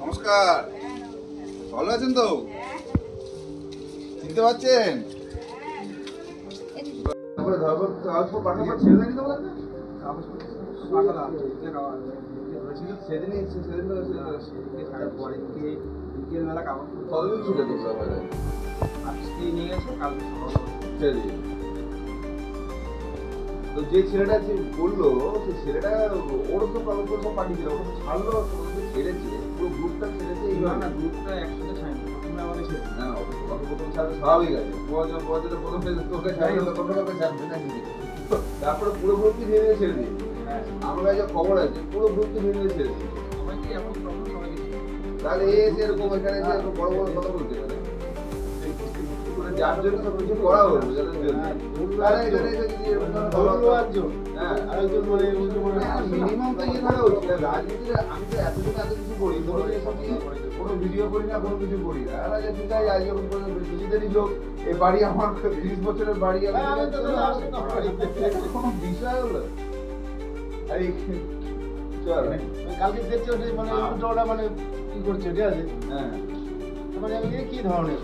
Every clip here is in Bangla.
নমস্কার। ভালো আছেন তো? চিনতে পারছেন? তো সেদিনই সেদিন বিকেলবেলা কাগজ কতদিন ছুটে দিচ্ছে আমাদের আজকে নিয়ে গেছে কালকে সকাল তো যে ছেলেটা যে বলল সেই ছেলেটা ওর তো কাগজ সব ওটা তো ছাড়লো ছেড়েছে পুরো গ্রুপটা ছেড়েছে না গ্রুপটা একসাথে প্রথমে আমাদের না প্রথম ছাড়া স্বাভাবিক আছে প্রথম তোকে ছাড়বে না কি তারপরে পুরো ধীরে ধীরে ছেড়ে দিয়ে হ্যাঁ। আমার কাছে খবর আছে পুরো ধীরে ধীরে ছেড়ে দিয়ে তাহলে এসে এরকম এখানে এসে এরকম বড় বড় কথা বলতে যার জন্য কিছু করা হলো যাদের জন্য তাহলে এখানে যদি এরকম হ্যাঁ আরেকজন মানে মানে মিনিমাম তো ইয়ে থাকা উচিত রাজনীতিতে আমি তো এতদিন এত কিছু করি কোনো এসব কোনো ভিডিও করি না কোনো কিছু করি না আর আজকে আছে আজকে নিজেদেরই লোক এই বাড়ি আমার তিরিশ বছরের বাড়ি আমি হ্যাঁ, কোনো বিষয় হলো আরে চল কালকে দেখছি মানে হ্যাঁ। মানে কি করছে ঠিক আছে হ্যাঁ মানে কি ধরনের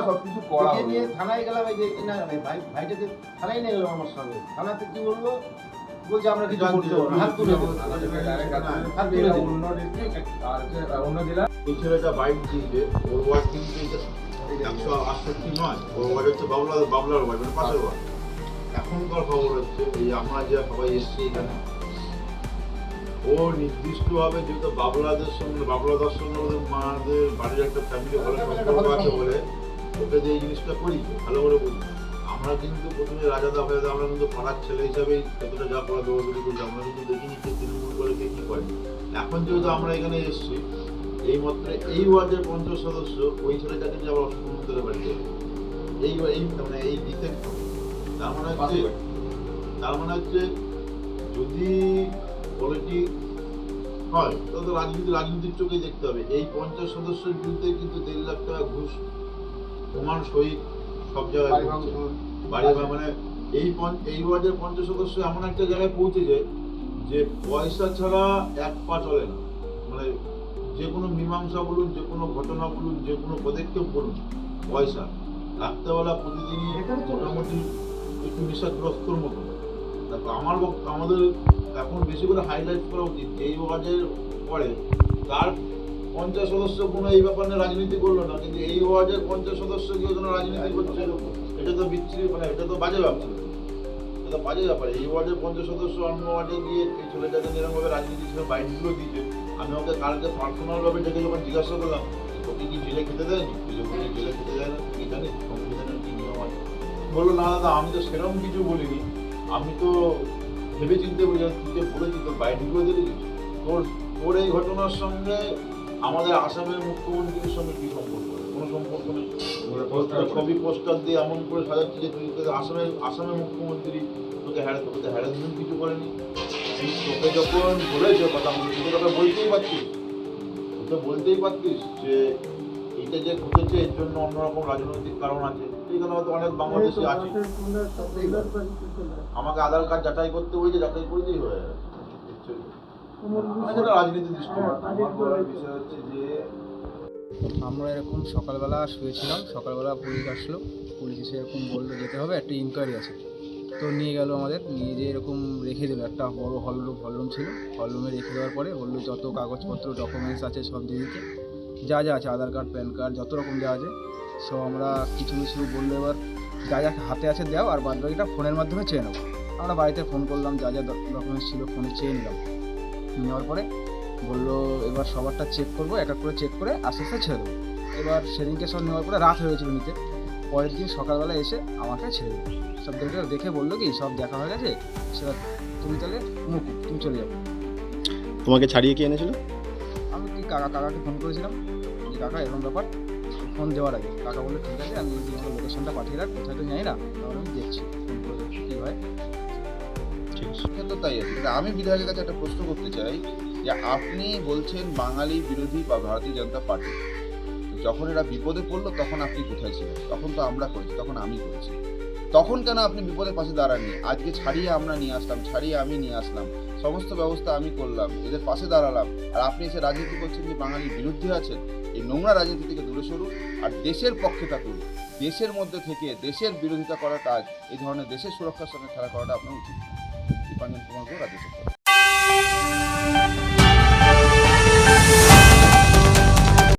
সবকিছু নিয়ে থানায় গেলাম এই যে না না, ভাই ভাইটাকে থানায় নিয়ে গেলাম আমার সঙ্গে। থানাতে কি বলল? বলছে আমরা কিছু করতে পারব হাত তুলে দেবো। হাত এই ছেলেটা বাইক দিয়েছে ওর ওয়ার্ড কিন্তু একশো আটষট্টি নয় ওর ওয়ার্ড হচ্ছে বাবলা বাবলার ওয়ার্ড মানে পাশের ওয়ার্ড এখনকার খবর হচ্ছে এই আমরা যে সবাই এসছি এখানে ও নির্দিষ্টভাবে যেহেতু বাবলাদের সঙ্গে বাবলাদার সঙ্গে ওদের মাদের বাড়ির একটা ফ্যামিলি ভালো সম্পর্ক আছে বলে ওকে যে এই জিনিসটা করি ভালো করে বুঝি। আমরা কিন্তু প্রথমে রাজাদা ফাজাদা আমরা কিন্তু পাড়ার ছেলে হিসাবেই যতটা যা করা দৌড়দৌড়ি করছি আমরা কিন্তু দেখিনি কে তৃণমূল করে কে কী করে। এখন যেহেতু আমরা এখানে এসেছি এই মাত্র এই ওয়ার্ডের পঞ্চাশ সদস্য ওই ছেলেটাকে নিয়ে আবার বাড়িতে যাবে। এই এই মানে এই দিকের তার মানে হচ্ছে তার মানে হচ্ছে যদি পলিটিক হয় তাহলে রাজনীতি রাজনীতির চোখে দেখতে হবে। এই পঞ্চাশ সদস্যের বিরুদ্ধে কিন্তু দেড় লাখ টাকা ঘুষ প্রমাণ সহিত সব জায়গায় বাড়ি মানে এই এই ওয়ার্ডের পঞ্চাশ সদস্য এমন একটা জায়গায় পৌঁছেছে যে পয়সা ছাড়া এক পা চলে না। মানে যে কোনো মীমাংসা বলুন যে কোনো ঘটনা বলুন যে কোনো পদক্ষেপ বলুন পয়সা। রাত্রেবেলা প্রতিদিনই মোটামুটি একটু নেশাগ্রস্তর মতো। তারপর আমার আমাদের এখন বেশি করে হাইলাইট করা উচিত এই ওয়ার্ডের পরে তার পঞ্চাশ সদস্য কোনো এই ব্যাপার রাজনীতি করল না, কিন্তু এই ওয়ার্ডের পঞ্চাশ সদস্য কেউ যেন রাজনীতি করছে, এটা তো বিচ্ছিরি মানে এটা তো বাজে ব্যাপার। এটা বাজে ব্যাপার। এই ওয়ার্ডের পঞ্চাশ সদস্য অন্য ওয়ার্ডে গিয়ে এই ছেলেটাকে নিরমভাবে রাজনীতি ছিল বাইকগুলো দিয়েছে, আমি ওকে কালকে পার্সোনালভাবে ডেকে যখন জিজ্ঞাসা করলাম ওকে কি জেলে খেতে তুই যখন এই জেলে খেতে দেয় না কি জানি সংবিধানের কি নিয়ম আছে? বলল, না দাদা, আমি তো সেরকম কিছু বলিনি। আমি তো ভেবে চিন্তে তুই যে বলেছি তোর বাইকগুলো দিলি তোর তোর এই ঘটনার সঙ্গে আমাদের আসামের মুখ্যমন্ত্রীর সঙ্গে কি সম্পর্ক? কোনো সম্পর্ক নেই। ছবি পোস্টার দিয়ে এমন করে সাজাচ্ছে যে তুই আসামের আসামের মুখ্যমন্ত্রী তোকে হ্যারা তোকে হ্যারাসমেন্ট কিছু করেনি। তোকে যখন বলেছে কথা বলে তুই তোকে বলতেই পারতিস তোকে বলতেই পারতিস যে এইটা যে ঘটেছে এর জন্য অন্যরকম রাজনৈতিক কারণ আছে। এখানে হয়তো অনেক বাংলাদেশি আছে আমাকে আধার কার্ড যাচাই করতে হয়েছে যাচাই করতেই হয়ে রাজনীতি দৃষ্টিকোণ বিষয় হচ্ছে যে আমরা এরকম সকালবেলা শুয়েছিলাম সকালবেলা পুলিশ আসলো পুলিশ এসে এরকম বলল যেতে হবে একটা ইনকোয়ারি আছে। তো নিয়ে গেল আমাদের নিয়ে যেয়ে এরকম রেখে দিল একটা বড় হলরুম হলরুম ছিল। হলরুমে রেখে দেওয়ার পরে বলল যত কাগজপত্র ডকুমেন্টস আছে সব দিয়ে দিতে। যা যা আছে, আধার কার্ড, প্যান কার্ড, যত রকম যা আছে, সব আমরা কিছু কিছু বলল এবার যা যা হাতে আছে দাও আর বাদ বাকিটা ফোনের মাধ্যমে চেয়ে নেব আমরা বাড়িতে ফোন করলাম, যা যা ডকুমেন্টস ছিল ফোনে চেয়ে নিলাম। নেওয়ার পরে বলল, এবার সবারটা চেক করব, এক এক করে চেক করে আস্তে আস্তে ছেড়ে দেবো। এবার সেদিনকে সব নেওয়ার পরে রাত হয়ে গেছিল নিতে। পরের দিন সকালবেলা এসে আমাকে ছেড়ে দিল। সব দেখে দেখে বলল কি, সব দেখা হয়ে গেছে? সেটা তুমি তাহলে মুকুব তুমি চলে যাব তোমাকে ছাড়িয়ে কে এনেছিল? কাকা কাকাকে ফোন করেছিলাম। যে কাকা এরকম ব্যাপার। ফোন দেওয়ার আগে। কাকা বলল ঠিক আছে আমি লোকেশনটা পাঠিয়ে রাখ কোথায় তো জানি না তাহলে আমি দেখছি ফোন করে দেখছি কী হয়? তো তাই আছে আমি বিধায়কের কাছে একটা প্রশ্ন করতে চাই যে আপনি বলছেন বাঙালি বিরোধী বা ভারতীয় জনতা পার্টি। যখন এরা বিপদে পড়ল তখন আপনি কোথায় ছিলেন? তখন তো আমরা করেছি তখন আমি করেছি। তখন কেন আপনি বিপদের পাশে দাঁড়াননি? আজকে ছাড়িয়ে আমরা নিয়ে আসলাম ছাড়িয়ে আমি নিয়ে আসলাম। সমস্ত ব্যবস্থা আমি করলাম এদের পাশে দাঁড়ালাম। আর আপনি এসে রাজনীতি করছেন যে বাঙালির বিরুদ্ধে আছেন, এই নোংরা রাজনীতি থেকে দূরে সরুন আর দেশের পক্ষে থাকুন। দেশের মধ্যে থেকে দেশের বিরোধিতা করার কাজ, এই ধরনের দেশের সুরক্ষার সঙ্গে খেলা করাটা আপনার উচিত দীপাঞ্জন কুমার রাজ্য সরকার।